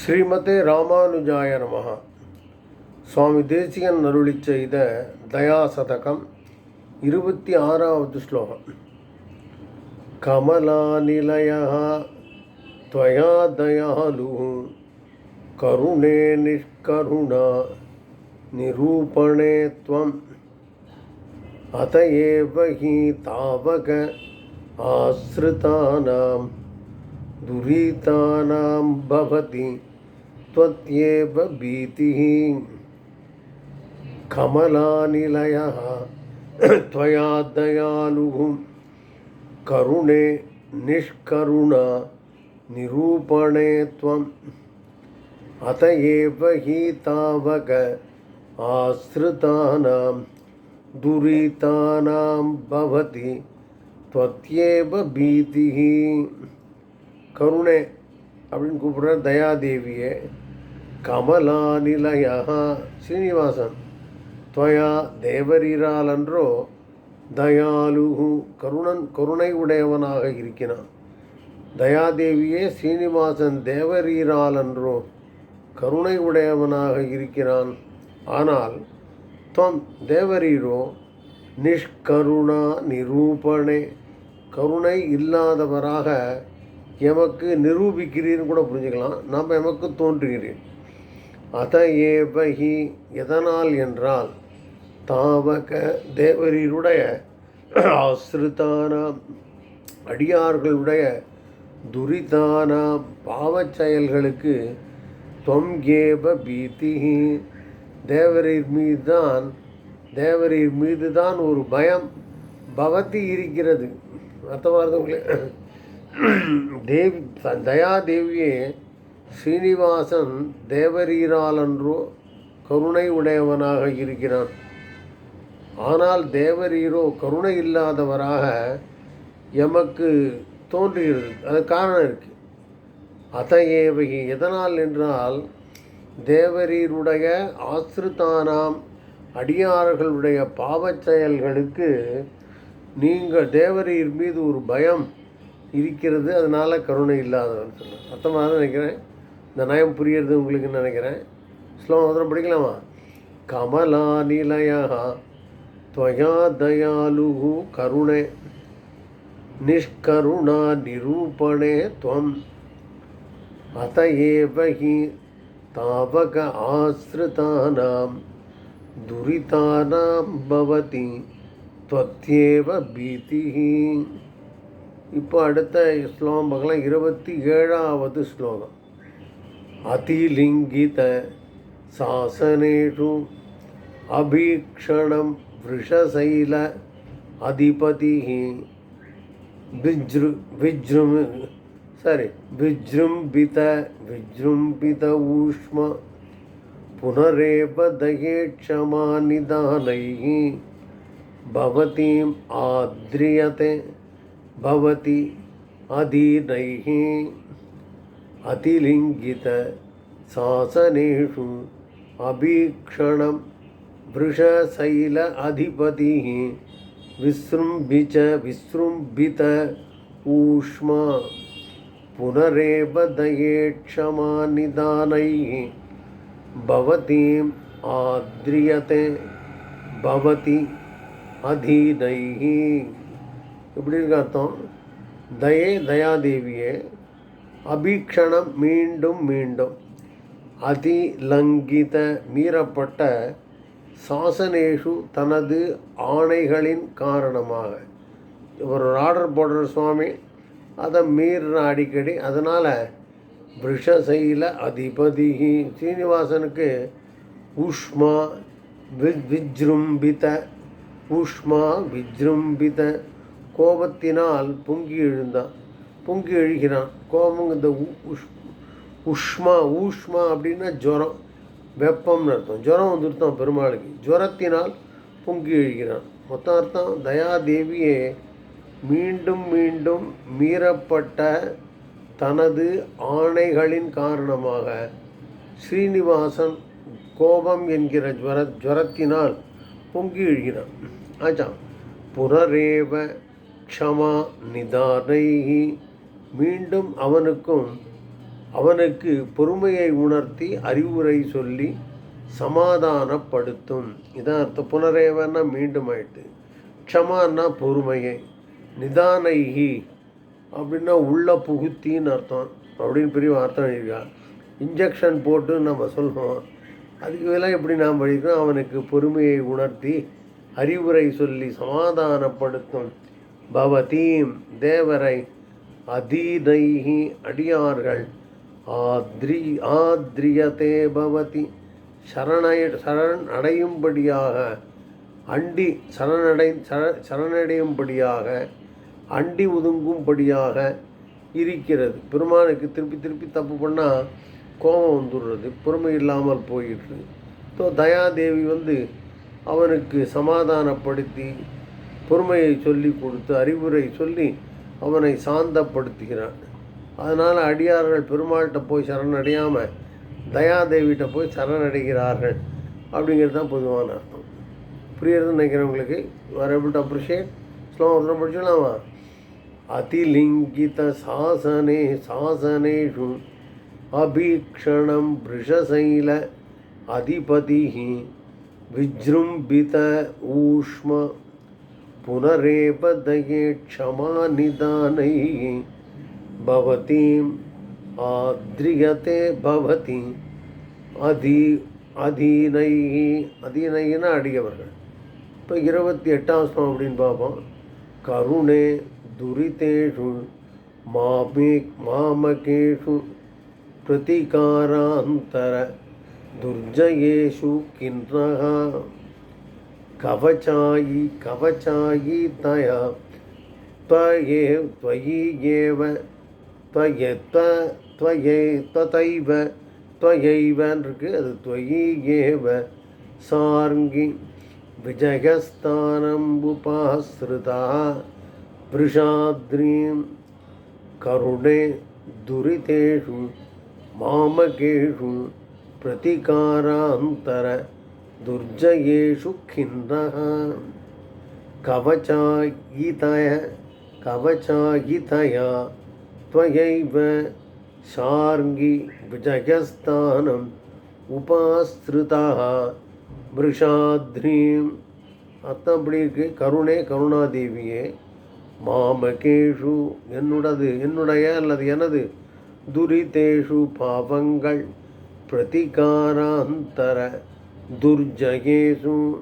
ஸ்ரீமதே ராமானுஜாய நமஹ சுவாமி தேசிகன் அருளி செய்த தயாசதகம் இருபத்தி ஆறாவது ஸ்லோகம் கமலாநிலய त्वया दयालुः करुणे निष्करुणा निरूपणे त्वम् अत एव हि तावक आश्रितानां दुरीतानां भवति त्वत्येव भीतिः कमलानिलयः त्वया दयालुः करुणे निष्करुणा निरूपणे त्वम् अत एव हि तावक आश्रितानां दुरितानां भवति त्वत्येव भीतिः கருணே அப்படின்னு கூப்பிடுற தயாதேவியே கமலாநிலையா ஸ்ரீனிவாசன் துவயா தேவரீராலன்றோ தயாலுகு கருணன் கருணை உடையவனாக இருக்கிறான். தயாதேவியே ஸ்ரீனிவாசன் தேவரீராலன்றோ கருணை உடையவனாக இருக்கிறான். ஆனால் துவம் தேவரீரோ நிஷ்கருணா நிரூபணே கருணை இல்லாதவராக எமக்கு நிரூபிக்கிறீர்னு கூட புரிஞ்சுக்கலாம். நாம் எமக்கு தோன்றுகிறேன். அத ஏபகி எதனால் என்றால் தாவக தேவரீருடைய ஆசிரித்தானாம் அடியார்களுடைய துரிதானாம் பாவச் செயல்களுக்கு தொம் ஏவ பீதி. தேவரீர் மீதுதான் தேவரீர் மீது தான் ஒரு பயம் பவதி இருக்கிறது. அர்த்தமானவங்களே தேவி தயாதேவியே ஸ்ரீனிவாசன் தேவரீராலன்றோ கருணை உடையவனாக இருக்கிறான். ஆனால் தேவரீரோ கருணை இல்லாதவராக எமக்கு தோன்றுகிறது அது காரணம் இருக்குது அதையேவகி எதனால் என்றால் தேவரீருடைய ஆசிரித்தானாம் அடியார்களுடைய பாவச் செயல்களுக்கு நீங்கள் தேவரீர் மீது ஒரு பயம் இருக்கிறது அதனால் கருணை இல்லாதவன் சொல்ல அர்த்தமாக தான் நினைக்கிறேன் இந்த நயம் புரியுறது உங்களுக்கு நினைக்கிறேன் ஸ்லோகம் மாத்திரம் படிக்கலாமா கமலா நிலையா त्वया दयालुः करुणे निष्करुणा निरूपणे त्वम् अत एव हि तावक आश्रितानां दुरितानां भवति त्वत्येव भीतिः இப்போ அடுத்த ஸ்லோகம் பார்க்கலாம் இருபத்தி ஏழாவது ஸ்லோகம். அதிலிங்கித சாசனேஷு அபீக்ஷணம் விஷசைல அதிபதி விஜ்ரு விஜ்ரும் சாரி விஜம்பித விஜம்பித ஊஷ்ம புனரேவ தயேட்சமானிதானை பவதீம் ஆத்ரியதே भवति अधीनैः अतिलिङ्गित शासनेषु अभीक्षणं वृषशैल अधिपतिः विसृम्भि च विसृम्भित ऊष्मा पुनरेव दये क्षमानिदानैः भवतीम् आद्रियते भवति अधीनैः இப்படி இருக்க அர்த்தம்? தயே தயாதேவியே அபீக்ஷணம் மீண்டும் மீண்டும் அதிலங்கித மீறப்பட்ட சாசனேஷு தனது ஆணைகளின் காரணமாக. ஒரு ஆர்டர் போடுற சுவாமி. அதை மீறின அடிக்கடி. அதனால் விஷசைல அதிபதி சீனிவாசனுக்கு உஷ்மா வி விஜృంభిத உஷ்மா விஜృంభిத கோபத்தினால் பொங்கி எழுந்தான். பொங்கி எழுகிறான். கோபம் இந்த உஷ் உஷ்மா ஊஷ்மா அப்படின்னா ஜுரம் வெப்பம்னு அர்த்தம். ஜுரம் வந்துருத்தான் பெருமாளுக்கு. ஜுரத்தினால் பொங்கி எழுகிறான். மொத்த அர்த்தம் தயாதேவியே மீண்டும் மீண்டும் மீறப்பட்ட தனது ஆணைகளின் காரணமாக ஸ்ரீனிவாசன் கோபம் என்கிற ஜுவர ஜுரத்தினால் பொங்கி எழுகிறான். ஆச்சான் புனரேவ க்ஷமா நிதானை மீண்டும் அவனுக்கும் அவனுக்கு பொறுமையை உணர்த்தி அறிவுரை சொல்லி சமாதானப்படுத்தும். இதான் அர்த்தம். புனரேவன்னா மீண்டும் ஆயிட்டு. க்ஷமான்னா பொறுமையை. நிதானைகி அப்படின்னா உள்ள புகுத்தின்னு அர்த்தம். அப்படின்னு பெரிய அர்த்தம் எழுதியிருக்கா. இன்ஜெக்ஷன் போட்டு நம்ம சொல்லுவோம் அதுக்கு வேலை எப்படி நாம் படிக்கிறோம்? அவனுக்கு பொறுமையை உணர்த்தி அறிவுரை சொல்லி சமாதானப்படுத்தும். பவதீம் தேவரை அதீதைஹி அடியார்கள். ஆத்ரி ஆத்ரியதே பவதி. சரணை சரண் அடையும்படியாக அண்டி சரணடை சர சரணடையும்படியாக அண்டி ஒதுங்கும்படியாக இருக்கிறது. பெருமானுக்கு திருப்பி திருப்பி தப்பு பண்ணால் கோபம் வந்துடுறது பொறுமை இல்லாமல் போயிடுது ஸோ தயாதேவி வந்து அவனுக்கு சமாதானப்படுத்தி பொறுமையை சொல்லி கொடுத்து அறிவுரை சொல்லி அவனை சாந்தப்படுத்துகிறான். அதனால் அடியார்கள் பெருமாள்கிட்ட போய் சரணடையாமல் தயாதேவிகிட்ட போய் சரணடைகிறார்கள் அப்படிங்கிறது தான் பொதுவான அர்த்தம். புரியறது நினைக்கிறவங்களுக்கு வேறு எப்படி அப்ரிஷியேட் ஸ்லோகம் படிச்சுக்கலாமா? அதிலிங்கித சாசனே சாசனேஷு அபீக்ஷணம் விஷசைல அதிபதி விஜிரும்பித ஊஷ்ம पुनरेपदये क्षमा निदानैः भवतीम् आद्रियते भवति அதி அதீனைஹி அதீனைனா அடியவர்கள் இப்போ இருபத்தி எட்டாம் ஸ்லோகம் அப்படின்னு பார்ப்போம் கருணே துரிதேஷு மாமே மாமகேஷு பிரதிகாராந்தர துர்ஜயேஷு கிண்ணகா कवचायि कवचायि तया त्वये त्वयि एव त्वये त्वये तथैव त्वयैवन् இருக்கு அது त्वयि एव सार्ङ्गि विजयस्थानम् उपाश्रिता वृषाद्रीं करुणे दुरितेषु मामकेषु प्रतिकारान्तर दुर्जयेषु खिन्नः कवचायितय कवचायितया त्वयैव शार्ङ्गि विजयस्थानम् उपाश्रितः वृषाद्रीम् அர்த்தம் அப்படி இருக்கு கருணே கருணாதேவியே மாமகேஷு என்னுடது என்னுடைய அல்லது எனது துரிதேஷு பாவங்கள் பிரதிகாராந்தர துர்ஜகேசும்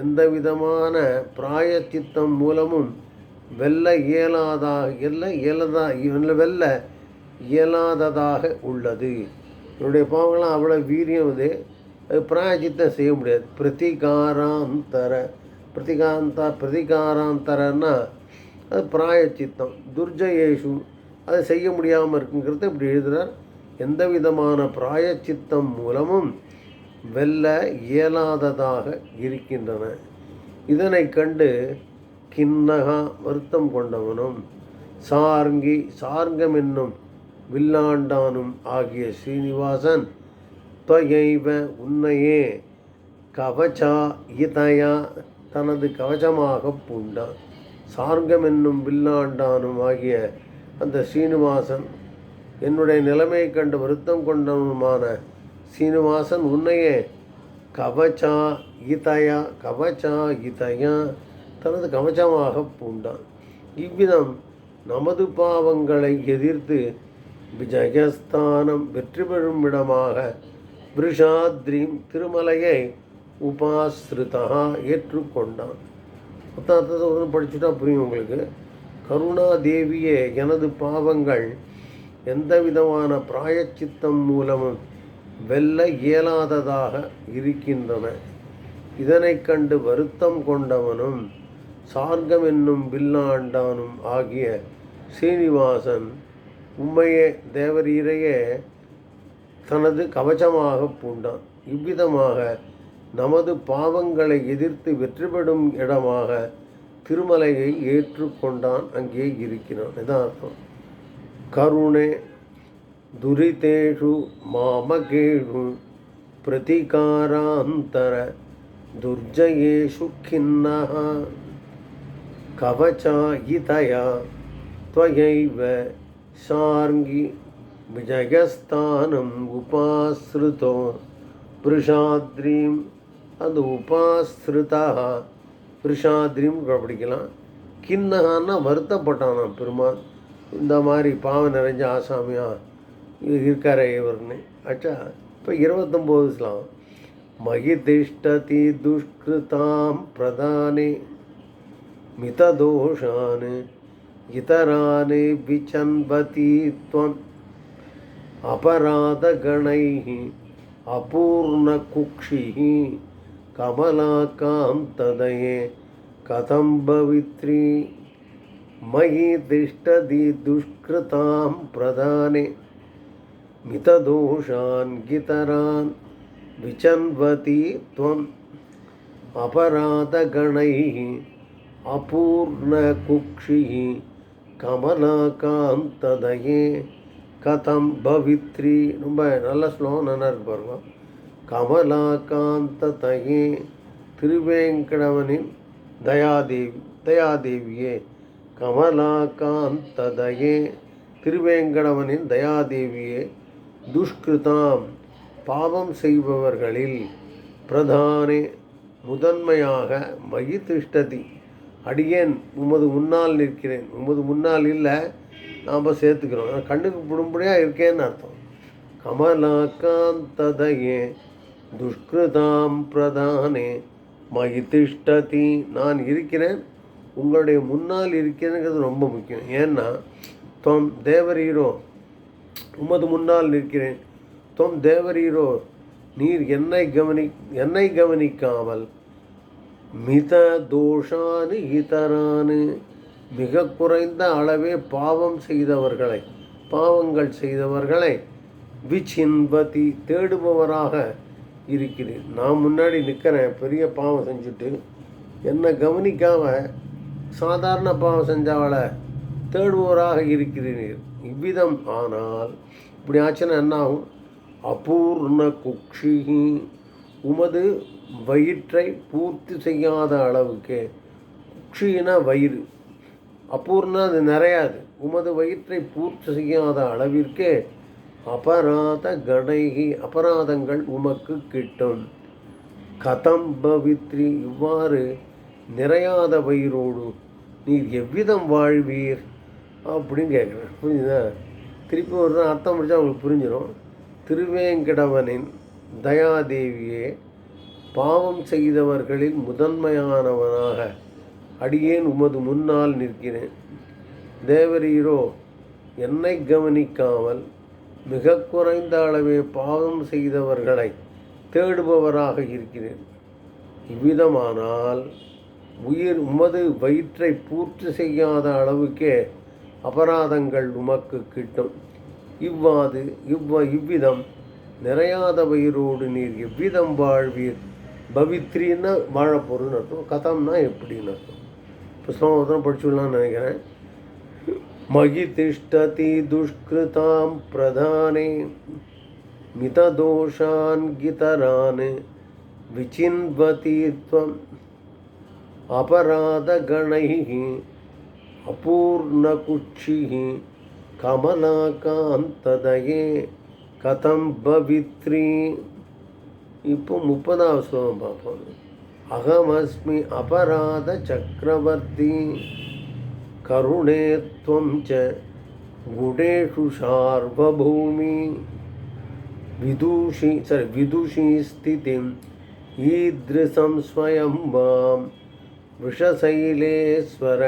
எந்த விதமான பிராயச்சித்தம் மூலமும் வெல்ல இயலாதாக எல்ல இயலதா வெல்ல இயலாததாக உள்ளது. என்னுடைய பாவங்களாம் அவ்வளோ வீரியம் இது அது பிராயச்சித்தம் செய்ய முடியாது. பிரதிகாராந்தர பிரதிகாந்தா பிரதிகாராந்தரன்னா அது பிராயச்சித்தம். துர்ஜயேஷு அதை செய்ய முடியாமல் இருக்குங்கிறத இப்படி எழுதுகிறார் எந்த விதமான பிராயச்சித்தம் மூலமும் வெல்ல இயலாததாக இருக்கின்றன. இதனை கண்டு கிண்ணகா வருத்தம் கொண்டவனும் சார்ங்கி சார்கம் என்னும் வில்லாண்டானும் ஆகிய ஸ்ரீனிவாசன் தொயைவ உன்னையே கவச்சா இதயா தனது கவச்சமாக பூண்டான். சார்கம் என்னும் வில்லாண்டானும் ஆகிய அந்த ஸ்ரீனிவாசன் என்னுடைய நிலைமையை கண்டு வருத்தம் கொண்டவனுமான சீனிவாசன் உன்னையே. கவச்சா கீதாயா கவச்சா கீதாயா தனது கவச்சமாக பூண்டான். இவ்விதம் நமது பாவங்களை எதிர்த்து விஜயஸ்தானம் வெற்றி பெறும் இடமாக பிருஷாத்ரீம் திருமலையை உபாசிரிதா ஏற்றுக்கொண்டான். மொத்தத்தை ஒன்று படிச்சுட்டா புரியும் உங்களுக்கு. கருணாதேவியே எனது பாவங்கள் எந்த விதமான பிராயச்சித்தம் மூலமும் வெல்ல இயலாததாக இருக்கின்றன. இதனைக் கண்டு வருத்தம் கொண்டவனும் சார்கம் என்னும் வில்லாண்டானும் ஆகிய சீனிவாசன் உண்மையே தேவரீரையே தனது கவச்சமாக பூண்டான். இவ்விதமாக நமது பாவங்களை எதிர்த்து வெற்றிபெறும் இடமாக திருமலையை ஏற்றுக்கொண்டான். அங்கே இருக்கிறான். இதான் அர்த்தம் கருணே துரிதேஷு மாமகேஷு பிரதிகாராந்தர துர்ஜயேஷு खिन्नः कवचायितया त्वयैव शार्ङ्गि விஜயஸ்தானம் உபாசிருதோ பிருஷாத்ரீம் அந்த உபாசிருதா பிருஷாத்ரீம் படிக்கலாம் கிண்ணகான்னா வருத்தப்பட்டானாம் பெருமாள் இந்த மாதிரி பாவம் நிறைஞ்ச ஆசாமியா இருக்கார் இவர்னு. ஆச்சா இப்போ இருபத்தொம்போதுலாம் மகிதிஷ்டதி துஷ்கிருதாம் பிரதானே மிததோஷான் இதரான் விச்சன்பதி துவம். அபராதகணை அபூர்ணகுக்ஷி கமலாக்காம் ததயே கதம் பவித்ரி மயி திஷ்டதி துஷ்கிருதாம் பிரதானே. मितदोषान् गितरान् विचन्वति त्वम् अपराधगणैः अपूर्णकुक्षिः கமலாகாந்ததயே கதம் பவித்ரி ரொம்ப நல்ல ஸ்லோகம் நல்லா இருக்கு பாருங்க கமலாகாந்ததயே திருவேங்கடவனின் தயாதேவி தயாதேவியே கமலாகாந்ததயே திருவேங்கடவனின் தயாதேவியே துஷ்கிருதாம் பாவம் செய்பவர்களில் பிரதானே முதன்மையாக மயி திஷ்டதி அடியேன் உமது முன்னால் நிற்கிறேன். உமது முன்னால் இல்லை நாம் சேர்த்துக்கிறோம். கண்ணுக்கு புடும்படியாக இருக்கேன்னு அர்த்தம். கமலாகாந்ததையே துஷ்கிருதாம் பிரதானே மயி திஷ்டதி நான் இருக்கிறேன் உங்களுடைய முன்னால் இருக்கிறேங்கிறது ரொம்ப முக்கியம். ஏன்னா தொம் தேவரீரோ உமது முன்னால் நிற்கிறேன். தொம் தேவரீரோ நீர் என்னை கவனி என்னை கவனிக்காமல் மித தோஷானு இதரானு மிக குறைந்த அளவே பாவம் செய்தவர்களை பாவங்கள் செய்தவர்களை விச்சின்பதி தேடுபவராக இருக்கிறேன். நான் முன்னாடி நிற்கிறேன் பெரிய பாவம் செஞ்சுட்டு. என்னை கவனிக்காமல் சாதாரண பாவம் செஞ்சவளை தேடுபவராக இருக்கிறீர்கள் இவ்விதம் ஆனால் இப்படி ஆச்சுன்னா என்ன ஆகும் அபூர்ண குக்ஷிகி உமது வயிற்றை பூர்த்தி செய்யாத அளவுக்கு. குக்ஷினா வயிறு. அபூர்ணா அது நிறையாது. உமது வயிற்றை பூர்த்தி செய்யாத அளவிற்கு அபராத கடைகி அபராதங்கள் உமக்கு கிட்டும். கதம் பவித்ரி இவ்வாறு நிறையாத வயிறோடு நீர் எவ்விதம் வாழ்வீர்? அப்படின்னு கேட்குறேன் புரிஞ்சுதா? திருப்பி ஒரு தான் அர்த்தம் முடிச்சா உங்களுக்கு புரிஞ்சிடும் திருவேங்கடவனின் தயாதேவியே பாவம் செய்தவர்களில் முதன்மையானவனாக அடியேன் உமது முன்னால் நிற்கிறேன். தேவரீரோ என்னை கவனிக்காமல் மிக குறைந்த அளவே பாவம் செய்தவர்களை தேடுபவராக இருக்கிறேன். இவ்விதமானால் உயிர் உமது வயிற்றை பூர்த்தி செய்யாத அளவுக்கே அபராதங்கள் உமக்கு கிட்டும். இவ்வாது இவ்வ இவ்விதம் நிறையாத நிறையாதவையரோடு நீர் எவ்விதம் வாழ்வீர்? பவித்ரின்னா வாழப்போகிறதுன்னு அர்த்தம். கதம்னா எப்படின்னு அர்த்தம். இப்போ ஒருத்தரம் படிச்சுடலாம்னு நினைக்கிறேன். மகி திஷ்டதி துஷ்கிருதாம் பிரதானே மிததோஷான் கிதரான் விச்சின்வதி அபராதகணை अपूर्णकुक्षिः கமலாகாந்ததயே கதம் பவித்ரி இப்போ முப்பதாவது ஸ்லோகம் பார்ப்போம் அகமஸ்மி அபராத சக்கரவர்த்தி கருணே त्वं च गुणेषु सार्वभौमी विदुषी सरि विदुषी स्थितिम् ईदृशं स्वयं मां वृषशैलेश्वर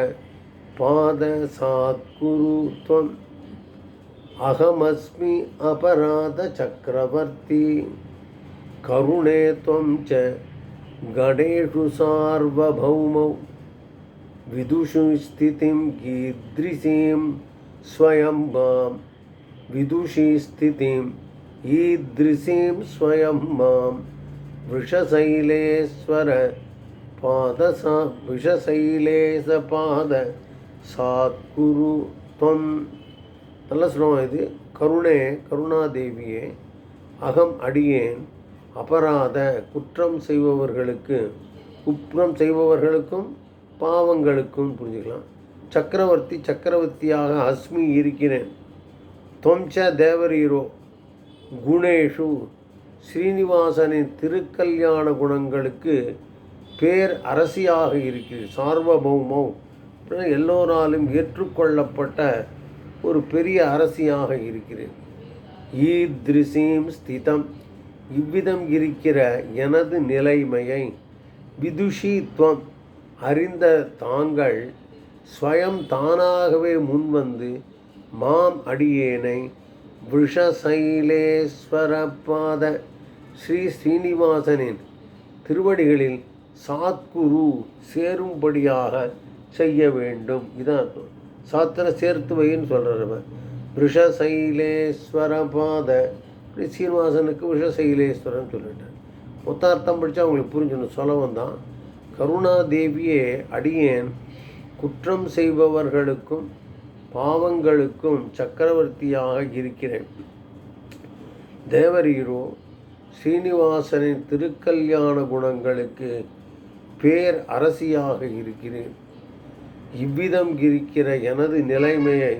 पाद पादसात्कुरु त्वम्। अहमस्मि अपराधचक्रवर्ती। करुणे त्वं च गणेषु सार्वभौमौ। विदुषु स्थितिं कीदृशीं स्वयं माँ विदुषी स्थितिं ईदृशीं स्वयं माँ वृषशैलेश्वर पादसा वृषशैलेशपाद சாத்குரு துவம் நல்ல ஸ்லோகம் இது. கருணே கருணாதேவியே அகம் அடியேன் அபராத குற்றம் செய்பவர்களுக்கு குற்றம் செய்பவர்களுக்கும் பாவங்களுக்கும் புரிஞ்சுக்கலாம். சக்கரவர்த்தி சக்கரவர்த்தியாக அஸ்மி இருக்கிறேன். தொம்ச தேவரீரோ குணேஷு ஸ்ரீனிவாசனின் திருக்கல்யாண குணங்களுக்கு பேர் அரசியாக இருக்கிறது சார்வபௌமம் எல்லோராலும் ஏற்றுக்கொள்ளப்பட்ட ஒரு பெரிய அரசியாக இருக்கிறேன். ஈத்ரிசீம் ஸ்திதம். இவ்விதம் இருக்கிற எனது நிலைமையை விதுஷித்வம் அறிந்த தாங்கள் ஸ்வயம் தானாகவே முன்வந்து மாம் அடியேனை விஷசைலேஸ்வரபாத ஸ்ரீ ஸ்ரீனிவாசனின் திருவடிகளில் சாத்குரு சேரும்படியாக செய்ய வேண்டும். இதான் சாத்திர சேர்த்து வைன்னு சொல்கிறவன் விஷசைலேஸ்வரபாத இப்படி சீனிவாசனுக்கு விஷசைலேஸ்வரன் சொல்லிட்டார். மொத்த அர்த்தம் படித்தா அவங்களுக்கு புரிஞ்சிடும். சொல்லவன் தான். கருணாதேவியே அடியேன். குற்றம் செய்பவர்களுக்கும் பாவங்களுக்கும் சக்கரவர்த்தியாக இருக்கிறேன். தேவரீரோ ஸ்ரீனிவாசனின் திருக்கல்யாண குணங்களுக்கு பேர் அரசியாக இருக்கிறேன். இவ்விதம் இருக்கிற எனது நிலைமையை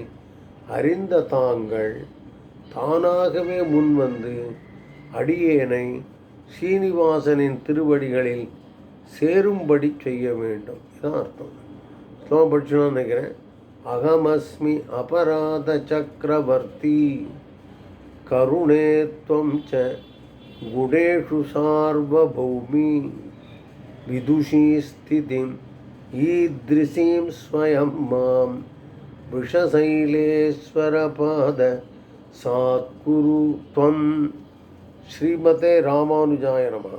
அறிந்த தாங்கள் தானாகவே முன்வந்து அடியேனை சீனிவாசனின் திருவடிகளில் சேரும்படி செய்ய வேண்டும். இதான் அர்த்தம். ஸ்லோகம் படிச்சுனா நினைக்கிறேன். அகமஸ்மி அபராத சக்கரவர்த்தி கருணே துவம் ச குணேஷு சார்வபௌமி விதுஷீ ஸ்திதிம் ईदृशीं स्वयं मां वृषशैलेश्वरपाद सात्कुरु त्वं श्रीमते रामानुजाय नमः